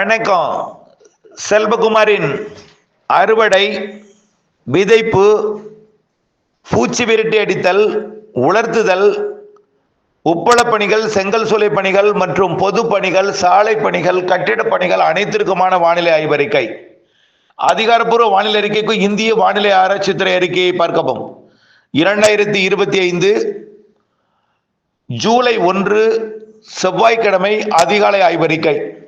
வணக்கம். செல்வகுமாரின் அறுவடை விதைப்பு பூச்சி விரட்டி அடித்தல் உலர்த்துதல் உப்பள பணிகள் செங்கல் சூளை பணிகள் மற்றும் பொது பணிகள் சாலை பணிகள் கட்டிட பணிகள் அனைத்திற்குமான வானிலை ஆய்வறிக்கை. அதிகாரப்பூர்வ வானிலை அறிக்கைக்கு இந்திய வானிலை ஆராய்ச்சித்துறை அறிக்கையை பார்க்கவும். இரண்டாயிரத்தி இருபத்தி ஐந்து ஜூலை ஒன்று செவ்வாய்க்கிழமை அதிகாலை ஆய்வறிக்கை.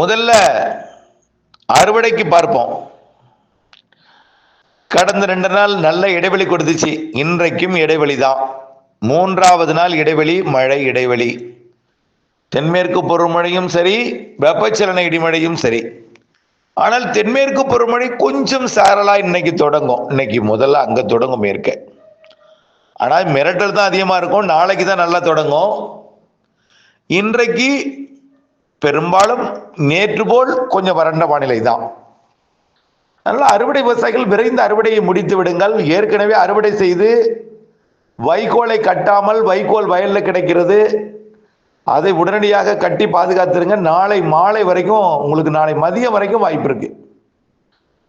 முதல்ல அறுவடைக்கு பார்ப்போம். கடந்த ரெண்டு நாள் நல்ல இடைவெளி கொடுத்துச்சு. இன்றைக்கும் இடைவெளி தான். மூன்றாவது நாள் இடைவெளி மழை இடைவெளி. தென்மேற்கு பருவமழையும் சரி வெப்பச்சலன இடிமழையும் சரி. ஆனால் தென்மேற்கு பருவமழை கொஞ்சம் சாரலா இன்னைக்கு தொடங்கும். இன்னைக்கு முதல்ல அங்க தொடங்கும் மேற்க ஆனால் மிரட்டல் தான் அதிகமா இருக்கும். நாளைக்கு தான் நல்லா தொடங்கும். இன்றைக்கு பெரும்பாலும் நேற்று போல் கொஞ்சம் வறண்ட வானிலை தான். அதனால அறுவடை விவசாயிகள் விரைந்து அறுவடையை முடித்து விடுங்கள். ஏற்கனவே அறுவடை செய்து வைக்கோலை கட்டாமல் வைக்கோல் வயலில் கிடைக்கிறது. அதை உடனடியாக கட்டி பாதுகாத்துருங்க. நாளை மாலை வரைக்கும் உங்களுக்கு நாளை மதியம் வரைக்கும் வாய்ப்பு இருக்கு.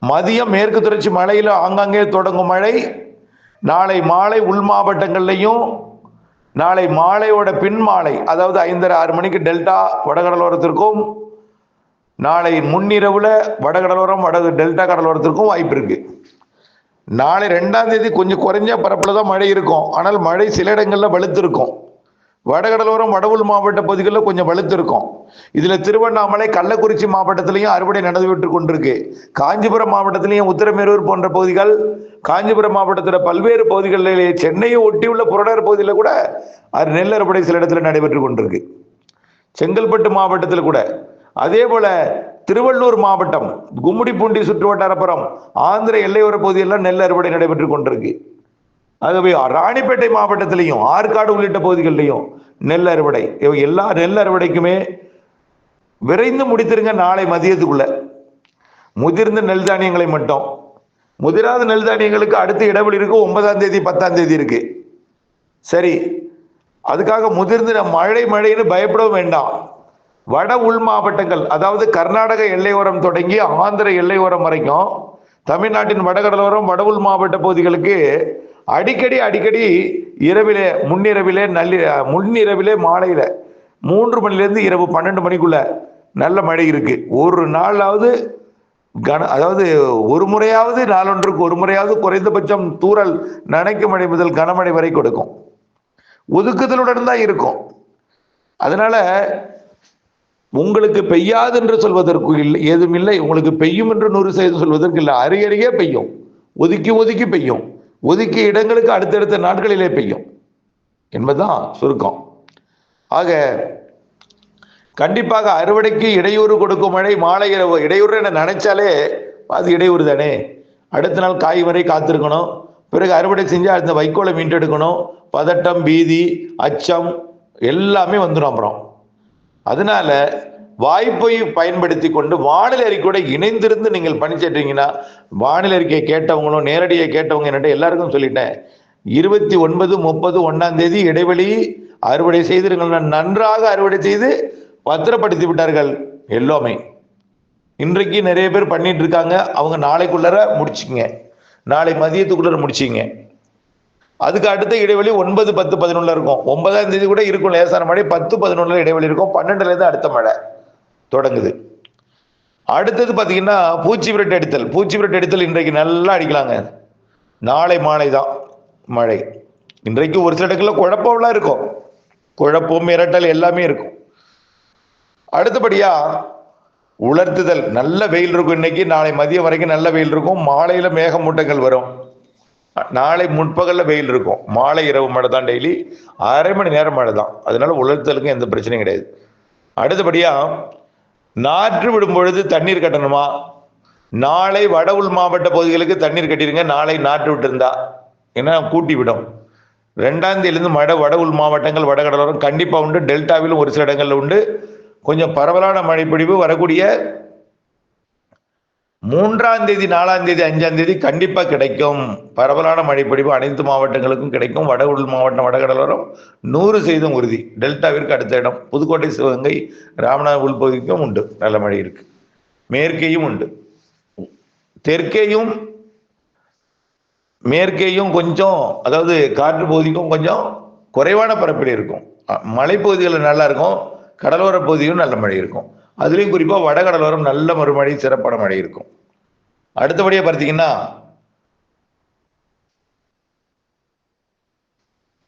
மதியம் மேற்கு தொடர்ச்சி மலையில் ஆங்காங்கே தொடங்கும் மழை. நாளை மாலை உள் மாவட்டங்கள்லையும் நாளை மாலையோட பின் மாலை அதாவது ஐந்தரை ஆறு மணிக்கு டெல்டா வடகடலோரத்திற்கும் நாளை முன்னிரவுல வடகடலோரம் வட டெல்டா கடலோரத்திற்கும் வாய்ப்பு இருக்கு. நாளை ரெண்டாம் தேதி கொஞ்சம் குறைஞ்ச பரப்பில் தான் மழை இருக்கும். ஆனால் மழை சில இடங்கள்ல வலுத்து இருக்கும் வடகடலோரம் வடவுள் மாவட்ட பகுதிகளில் கொஞ்சம் வலுத்திருக்கும். இதில் இதுல திருவண்ணாமலை கள்ளக்குறிச்சி மாவட்டத்திலையும் அறுவடை நடந்துவிட்டு கொண்டிருக்கு. காஞ்சிபுரம் மாவட்டத்திலையும் உத்தரமேரூர் போன்ற பகுதிகள் காஞ்சிபுரம் மாவட்டத்தில் பல்வேறு பகுதிகளிலே சென்னையை ஒட்டியுள்ள புரடர் பகுதியில் கூட அது நெல் அறுவடை சில இடத்துல நடைபெற்று கொண்டிருக்கு. செங்கல்பட்டு மாவட்டத்தில் கூட. அதே போல திருவள்ளூர் மாவட்டம் கும்முடிப்பூண்டி சுற்று வட்டாரப்புறம் ஆந்திர எல்லையோர பகுதியெல்லாம் நெல் அறுவடை நடைபெற்று கொண்டிருக்கு. ஆகவே ராணிப்பேட்டை மாவட்டத்திலையும் ஆற்காடு உள்ளிட்ட பகுதிகளிலையும் நெல் அறுவடை எல்லா நெல் அறுவடைக்குமே விரைந்து முடித்திருங்க நாளை மதியத்துக்குள்ள. முதிர்ந்த நெல் தானியங்களை மட்டும். முதிராத நெல் தானியங்களுக்கு அடுத்த இடைவெளி இருக்கு ஒன்பதாம் தேதி பத்தாம் தேதி இருக்கு. சரி அதுக்காக முதிர்ந்த மழை மழைன்னு பயப்படவும் வேண்டாம். வட உள் மாவட்டங்கள் அதாவது கர்நாடக எல்லையோரம் தொடங்கி ஆந்திர எல்லையோரம் வரைக்கும் தமிழ்நாட்டின் வடகடலோரம் வட உள் மாவட்ட பகுதிகளுக்கு அடிக்கடி அடிக்கடி இரவிலே முன்னிரவிலே நள்ளி முன்னிரவிலே மாலையில மூன்று மணிலேருந்து இரவு பன்னெண்டு மணிக்குள்ள நல்ல மழை இருக்கு. ஒரு நாளாவது கன அதாவது ஒரு முறையாவது நாளொன்றுக்கு ஒரு முறையாவது குறைந்தபட்சம் தூறல் நனைக்கும் மழை முதல் கனமழை வரை கொடுக்கும். ஒதுக்குதலுடன் தான் இருக்கும். அதனால உங்களுக்கு பெய்யாது என்று சொல்வதற்கு இல்லை ஏதும் இல்லை. உங்களுக்கு பெய்யும் என்று நூறு சதவீதம் சொல்வதற்கு இல்லை. அருகருகே பெய்யும். ஒதுக்கி ஒதுக்கி பெய்யும். ஒதுக்கிய இடங்களுக்கு அடுத்தடுத்த நாட்களிலே பெய்யும். என்பதுதான் சுருக்கம். ஆக கண்டிப்பாக அறுவடைக்கு இடையூறு கொடுக்கும் மழை மாலை இரவு இடையூறு என நினைச்சாலே அது இடையூறு தானே. அடுத்த நாள் காய் வரை காத்திருக்கணும். பிறகு அறுவடை செஞ்சால் அந்த வைக்கோலை மீண்டெடுக்கணும் பதட்டம் பீதி அச்சம் எல்லாமே வந்துடும் அப்புறம். அதனால வாய்ப்பை பயன்படுத்தி கொண்டு வானிலை அறிக்கையோட இணைந்திருந்து நீங்கள் பணிச்சேற்றீங்கன்னா வானிலை அறிக்கையை கேட்டவங்களும் நேரடியாக கேட்டவங்க என்கிட்ட எல்லாருக்கும் சொல்லிட்டேன். இருபத்தி ஒன்பது முப்பது ஒன்னாம் தேதி இடைவெளி அறுவடை செய்திருங்கள். நன்றாக அறுவடை செய்து பத்திரப்படுத்தி விட்டார்கள் எல்லாமே. இன்றைக்கு நிறைய பேர் பண்ணிட்டு இருக்காங்க. அவங்க நாளைக்குள்ளர முடிச்சுங்க நாளை மதியத்துக்குள்ளர முடிச்சிங்க அதுக்கு அடுத்த இடைவெளி ஒன்பது பத்து பதினொன்றுல இருக்கும். ஒன்பதாம் தேதி கூட இருக்கும். லேசான மழை பத்து பதினொன்றுல இடைவெளி இருக்கும். பன்னெண்டுல இருந்து அடுத்த மழை. தொடங்குது. அடுத்தது பார்த்தீங்கன்னா பூச்சி விரட்டு அடித்தல். பூச்சி விரட்டு அடித்தல் இன்றைக்கு நல்லா அடிக்கலாங்க. நாளை மாலை தான் மழை. இன்றைக்கு ஒரு சில இடங்களில் குழப்பம்லாம் இருக்கும். குழப்பம் மிரட்டல் எல்லாமே இருக்கும். அடுத்தபடியா உலர்த்துதல். நல்ல வெயில் இருக்கும் இன்னைக்கு நாளை மதியம் வரைக்கும் நல்ல வெயில் இருக்கும். மாலையில மேகமூட்டங்கள் வரும். நாளை முற்பகல்ல வெயில் இருக்கும். மாலை இரவு மழை தான் டெய்லி அரை மணி நேரம் மழை தான். அதனால உலர்த்தலுக்கும் எந்த பிரச்சனையும் கிடையாது. அடுத்தபடியா நாற்று விடும் பொழுது தண்ணீர் கட்டணுமா? நாளை வட உள் மாவட்ட பகுதிகளுக்கு தண்ணீர் கட்டிருங்க நாளை நாற்று விட்டிருந்தா. ஏன்னா கூட்டி விடும் ரெண்டாம் தேதியிலிருந்து மழை வட உள் மாவட்டங்கள் வடகடலோரம் கண்டிப்பாக உண்டு. டெல்டாவிலும் ஒரு சில இடங்கள்ல உண்டு. கொஞ்சம் பரவலான மழைப்பிடிவு வரக்கூடிய மூன்றாம் தேதி நாலாம் தேதி அஞ்சாம் தேதி கண்டிப்பாக கிடைக்கும். பரவலான மழைப்பொழிவு அனைத்து மாவட்டங்களுக்கும் கிடைக்கும். வட உள் மாவட்டம் வடகடலோரம் நூறு செய்தும் உறுதி. டெல்டாவிற்கு அடுத்த இடம். புதுக்கோட்டை சிவகங்கை ராமநாத உள்பகுதிக்கும் உண்டு. நல்ல மழை இருக்கு. மேற்கேயும் உண்டு. தெற்கேயும் மேற்கேயும் கொஞ்சம் அதாவது காற்று பகுதிக்கும் கொஞ்சம் குறைவான பரப்பில் இருக்கும். மலைப்பகுதிகளில் நல்லா இருக்கும். கடலோர பகுதியும் நல்ல மழை இருக்கும். அதுலேயும் குறிப்பாக வடகடலோரம் நல்ல மறுமழை சிறப்பான மழை இருக்கும். அடுத்தபடியாக பார்த்தீங்கன்னா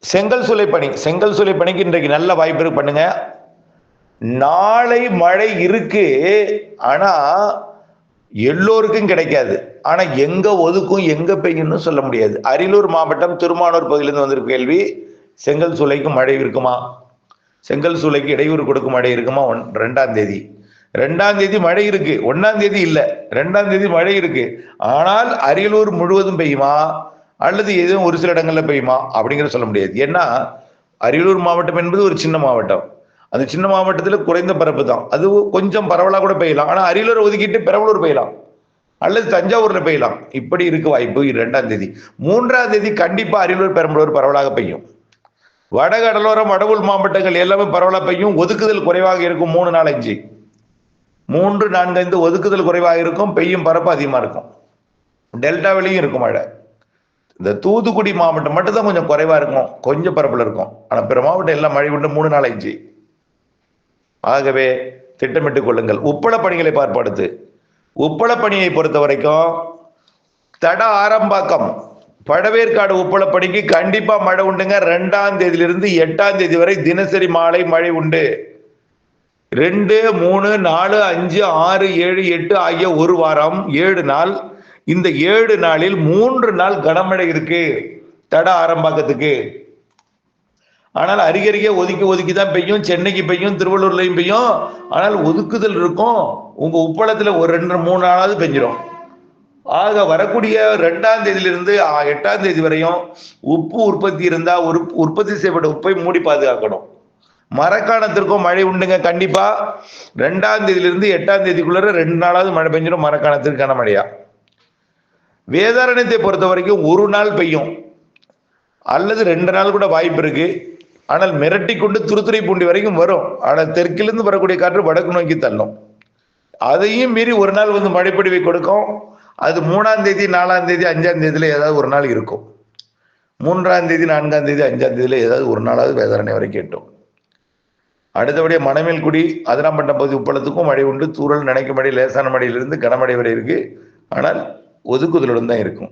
செங்கல் சூளை பனி செங்கல் சூளை பனிக்கு இன்றைக்கு நல்ல வாய்ப்பு இருக்கு பண்ணுங்க. நாளை மழை இருக்கு ஆனா எல்லோருக்கும் கிடைக்காது. ஆனா எங்க ஒதுக்கும் எங்க பெய்யும்னு சொல்ல முடியாது. அரியலூர் மாவட்டம் திருமானூர் பகுதியிலிருந்து வந்திருக்க கேள்வி செங்கல் சூளைக்கு மழை இருக்குமா? செங்கல் சூளைக்கு இடையூறு கொடுக்கும் மழை இருக்குமா? ஒன் ரெண்டாம் தேதி. ரெண்டாம் தேதி மழை இருக்கு. ஒன்னாம் தேதி இல்ல. ரெண்டாம் தேதி மழை இருக்கு. ஆனால் அரியலூர் முழுவதும் பெய்யுமா? அல்லது எதுவும் ஒரு சில இடங்கள்ல பெய்யுமா? அப்படிங்கிற சொல்ல முடியாது. ஏன்னா அரியலூர் மாவட்டம் என்பது ஒரு சின்ன மாவட்டம். அந்த சின்ன மாவட்டத்துல குறைந்த பரப்பு தான். அது கொஞ்சம் பரவலா கூட பெய்யலாம். ஆனா அரியலூர் ஒதுக்கிட்டு பெரம்பலூர் பெய்யலாம். அல்லது தஞ்சாவூர்ல பெய்யலாம். இப்படி இருக்கு வாய்ப்பு இரண்டாம் தேதி. மூன்றாம் தேதி கண்டிப்பா அரியலூர் பெரம்பலூர் பரவலாக பெய்யும். வடகடலோரம் வடவுள் மாவட்டங்கள் எல்லாமே பரவலா பெய்யும். ஒதுக்குதல் குறைவாக இருக்கும். மூணு நாள் அஞ்சு. மூன்று நான்கு ஐந்து ஒதுக்குதல் குறைவாக இருக்கும் பெய்யும் பரப்பு அதிகமாக இருக்கும் டெல்டாவிலையும் இருக்கும் மழை. இந்த தூத்துக்குடி மாவட்டம் மட்டும்தான் கொஞ்சம் குறைவாக இருக்கும் கொஞ்சம் பரப்பில் இருக்கும். ஆனால் பிற மாவட்டம் எல்லாம் மழை விட்டு மூணு நாள் அஞ்சு ஆகவே திட்டமிட்டுக் கொள்ளுங்கள். உப்பள பணிகளை பார்ப்படுத்து. உப்பள பணியை பொறுத்த வரைக்கும் தட ஆரம்பாக்கம் பழவேற்காடு உப்பள பணிக்கு கண்டிப்பா மழை உண்டுங்க. ரெண்டாம் தேதியிலிருந்து எட்டாம் தேதி வரை தினசரி மாலை மழை உண்டு. ரெண்டு மூணு நாலு அஞ்சு ஆறு ஏழு எட்டு ஆகிய ஒரு வாரம் ஏழு நாள். இந்த ஏழு நாளில் மூன்று நாள் கனமழை இருக்கு. தட ஆரம்பாக்கத்துக்கு. ஆனால் அருகருகே ஒதுக்கி ஒதுக்கி தான் பெய்யும். சென்னைக்கு பெய்யும் திருவள்ளூர்லையும் பெய்யும். ஆனால் ஒதுக்குதல் இருக்கும். உங்க உப்பளத்துல ஒரு ரெண்டு மூணு நாளாவது பெஞ்சிடும் ஆக வரக்கூடிய ரெண்டாம் தேதியிலிருந்து எட்டாம் தேதி வரையும் உப்பு உற்பத்தி இருந்தா ஒரு உற்பத்தி செய்யப்பட்ட உப்பை மூடி பாதுகாக்கணும். மரக்காணத்திற்கும் மழை உண்டுங்க கண்டிப்பா. ரெண்டாம் தேதியிலிருந்து எட்டாம் தேதிக்குள்ள ரெண்டு நாளாவது மழை பெஞ்சிடும் மரக்காணத்திற்கு கனமழையா வேதாரண்யத்தை பொறுத்த வரைக்கும் ஒரு நாள் பெய்யும். அல்லது ரெண்டு நாள் கூட வாய்ப்பு இருக்கு. ஆனால் மிரட்டி கொண்டு துருத்துறைப்பூண்டி வரைக்கும் வரும். ஆனால் தெற்கிலிருந்து வரக்கூடிய காற்று வடக்கு நோக்கி தள்ளும். அதையும் மீறி ஒரு நாள் வந்து மழைப்பொழிவை கொடுக்கும். அது மூணாம் தேதி நாலாம் தேதி அஞ்சாம் தேதியில ஏதாவது ஒரு நாள் இருக்கும். மூன்றாம் தேதி நான்காம் தேதி அஞ்சாம் தேதியில ஏதாவது ஒரு நாளாவது வேதாரணை வரை கேட்டோம். அடுத்தபடியாக மணமேல்குடி அதிராம்பட்டம் பகுதி உப்பளத்துக்கும் மழை உண்டு தூரல் நினைக்கும் மழை லேசான மழையிலிருந்து கனமழை வரை இருக்கு. ஆனால் ஒதுக்குதலுடன் தான் இருக்கும்.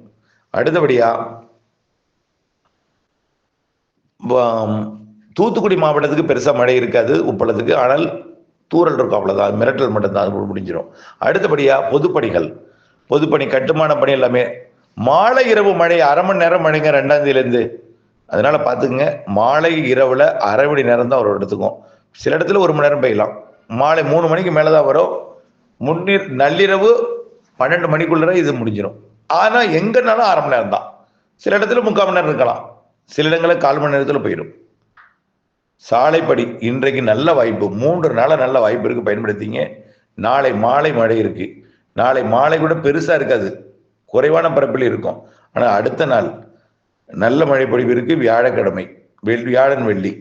அடுத்தபடியா தூத்துக்குடி மாவட்டத்துக்கு பெருசாக மழை இருக்காது உப்பளத்துக்கு. ஆனால் தூறல் இருக்கும் அவ்வளோதான் அது மிரட்டல் மட்டும்தான். அது முடிஞ்சிடும் அடுத்தபடியாக பொதுப்பணிகள். பொதுப்பணி கட்டுமான பணி எல்லாமே. மாலை இரவு மழை அரை மணி நேரம் மழைங்க ரெண்டாம் தேதியிலேருந்து அதனால பார்த்துக்குங்க. மாலை இரவில் அரை மணி நேரம் தான் ஒரு இடத்துக்கும். சில இடத்துல ஒரு மணி நேரம் பெய்யலாம் மாலை மூணு மணிக்கு மேலே தான் வரும். முன்னீர் நள்ளிரவு பன்னெண்டு மணிக்குள்ளே இது முடிஞ்சிடும் ஆனால் எங்கேனாலும் அரை மணி நேரம் தான் சில இடத்துல முக்கால் மணி நேரம் இருக்கலாம். சில இடங்களில் கால் மணி நேரத்தில் போயிடும். சாலைப்படி இன்றைக்கு நல்ல வாய்ப்பு. மூன்று நாளாக நல்ல வாய்ப்பு இருக்குது பயன்படுத்திங்க. நாளை மாலை மழை இருக்கு. நாளை மாலை கூட பெருசாக இருக்காது. குறைவான பரப்பில் இருக்கும். ஆனால் அடுத்த நாள் நல்ல மழை பொழிவு இருக்குது வியாழக்கிழமை. வெள் வியாழன் வெள்ளி.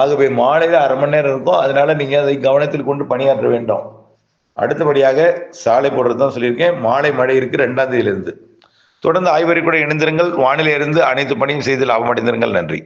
ஆகவே மாலையில் அரை மணி நேரம் இருக்கும் அதனால நீங்கள் அதை கவனத்தில் கொண்டு பணியாற்ற வேண்டும். அடுத்தபடியாக சாலை போடுறது தான் சொல்லியிருக்கேன். மாலை மழை இருக்கு ரெண்டாம் தேதியிலிருந்து. தொடர்ந்து ஆய்வறை கூட இணைந்திருங்கள். வானிலை இருந்து அனைத்து பணியும் செய்து லாபம் அடைந்திருங்கள் நன்றி.